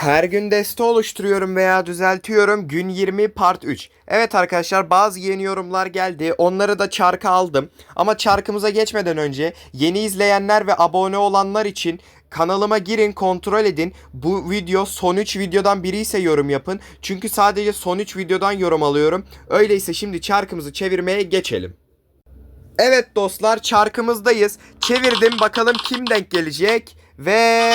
Her gün deste oluşturuyorum veya düzeltiyorum. Gün 20 part 3. Evet arkadaşlar bazı yeni yorumlar geldi. Onları da çarka aldım. Ama çarkımıza geçmeden önce yeni izleyenler ve abone olanlar için kanalıma girin kontrol edin. Bu video son 3 videodan biri ise yorum yapın. Çünkü sadece son 3 videodan yorum alıyorum. Öyleyse şimdi çarkımızı çevirmeye geçelim. Evet dostlar çarkımızdayız. Çevirdim bakalım kim denk gelecek. Ve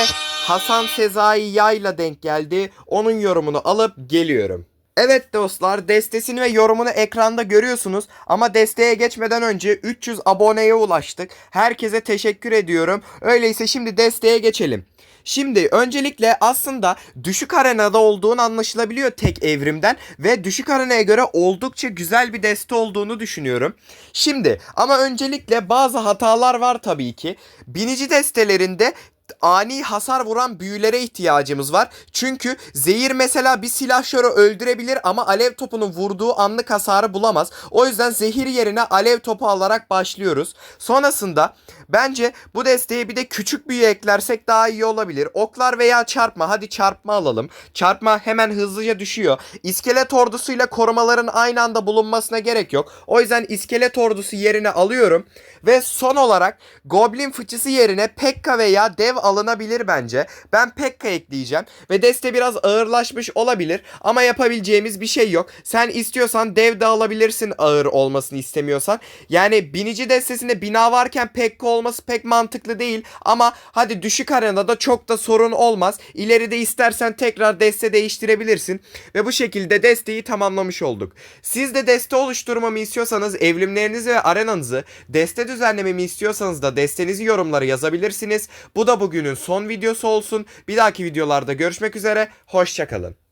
Hasan Sezai Yayla denk geldi. Onun yorumunu alıp geliyorum. Evet dostlar destesini ve yorumunu ekranda görüyorsunuz ama desteğe geçmeden önce 300 aboneye ulaştık. Herkese teşekkür ediyorum. Öyleyse şimdi desteğe geçelim. Şimdi öncelikle aslında düşük arenada olduğun anlaşılabiliyor tek evrimden ve düşük arenaya göre oldukça güzel bir deste olduğunu düşünüyorum. Şimdi ama öncelikle bazı hatalar var tabii ki. Binici destelerinde ani hasar vuran büyülere ihtiyacımız var. Çünkü zehir mesela bir silahşörü öldürebilir ama alev topunun vurduğu anlık hasarı bulamaz. O yüzden zehir yerine alev topu alarak başlıyoruz. Sonrasında bence bu desteğe bir de küçük büyü eklersek daha iyi olabilir. Oklar veya çarpma hadi çarpma alalım. Çarpma hemen hızlıca düşüyor. İskelet ordusuyla korumaların aynı anda bulunmasına gerek yok. O yüzden iskelet ordusu yerine alıyorum. Ve son olarak goblin fıçısı yerine Pekka veya dev alınabilir bence. Ben Pekka ekleyeceğim. Ve deste biraz ağırlaşmış olabilir. Ama yapabileceğimiz bir şey yok. Sen istiyorsan dev de alabilirsin ağır olmasını istemiyorsan. Yani binici destesinde bina varken Pekka olması pek mantıklı değil. Ama hadi düşük arenada çok da sorun olmaz. İleride istersen tekrar deste değiştirebilirsin. Ve bu şekilde desteği tamamlamış olduk. Siz de deste oluşturmamı istiyorsanız evrimlerinizi ve arenanızı deste düzenlememi istiyorsanız da destenizi yorumlara yazabilirsiniz. Bu da bugünün son videosu olsun. Bir dahaki videolarda görüşmek üzere. Hoşçakalın.